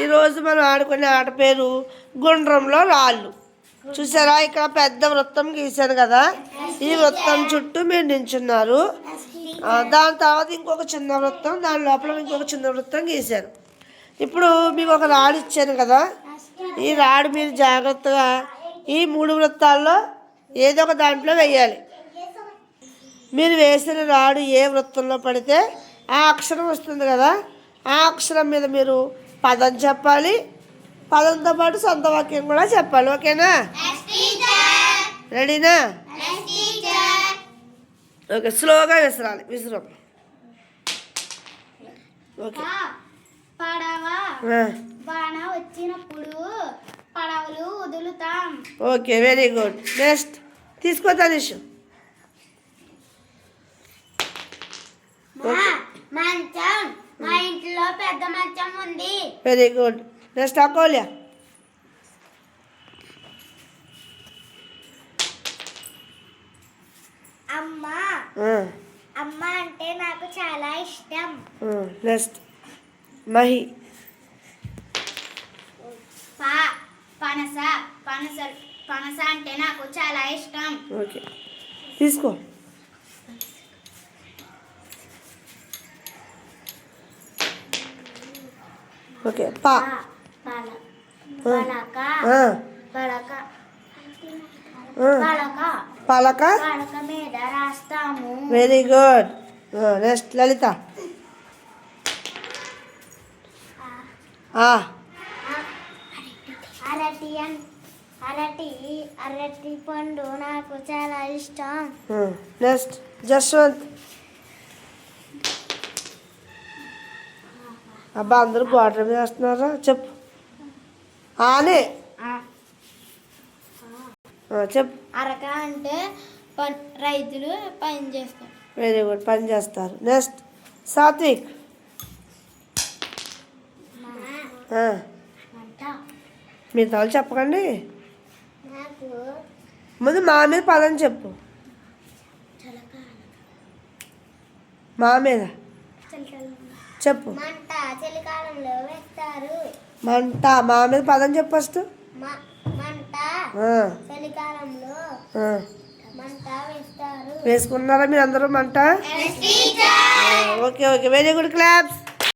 ఈరోజు మనం ఆడుకునే ఆట పేరు గుండ్రంలో రాళ్ళు. చూసారా? ఇక్కడ పెద్ద వృత్తం గీశాను కదా? ఈ వృత్తం చుట్టూ మీరు నించున్నారు. దాని తర్వాత ఇంకొక చిన్న వృత్తం దాని లోపల ఇంకొక చిన్న వృత్తం గీశాను. ఇప్పుడు మీకు ఒక రాడు ఇచ్చాను కదా? ఈ రాడు మీరు జాగ్రత్తగా ఈ మూడు వృత్తాల్లో ఏదో ఒక దాంట్లో వేయాలి. మీరు వేసిన రాడు ఏ వృత్తంలో పడితే ఆ అక్షరం వస్తుంది కదా? ఆ అక్షరం మీద మీరు పదం చెప్పాలి. పదంతో పాటు సొంత వాక్యం కూడా చెప్పాలి. ఓకేనా? రెడీనా ఓకే స్లోగా విసరాలి. విసరం. ఓకే. పడవ. ఆ, బాణ వచ్చినప్పుడు పడవలు వదులుతాం. Okay very good. నెక్స్ట్ తీసుకో తనిష్. మంచం పెద్ద మంచం ఉంది వెరీ గుడ్ నెక్స్ట్ అకోలియా అమ్మ. ఆ, అమ్మ అంటే నాకు చాలా ఇష్టం. ఆ, నెక్స్ట్ మహి పా పనస పనస పనస అంటే నాకు చాలా ఇష్టం. ఓకే తీసుకో ఓకే పా పల ఆ, పలక ఆ, పలక ఆ. పలక పలక పలక మీద రాస్తాము వెరీ గుడ్ నెక్స్ట్ లలిత ఆ, అరటి అన్- అరటి అరటి పండు నాకు చాలా ఇష్టం ఆ, నెక్స్ట్ జస్వంత్ అబ్బా అందరూ బార్డర్ మీద వేస్తున్నారా? చెప్పు. ఆనే. చెప్పు. అరక అంటే రైతులు పని చేస్తారు. వెరీ గుడ్ పని చేస్తారు. నెక్స్ట్ సాత్విక్. మిగతా వాళ్ళు చెప్పకండి. ముందు మా మీద పదం చెప్పు. మా మీద. చెప్పు. చలికాలంలో వేస్తారు. మంట మా మీద పదం చెప్పు ఫస్ట్. మ- మంట. చలికాలంలో. మంట వేస్తారు. వేసుకున్నారా మీరు అందరూ మంట okay okay. Very good claps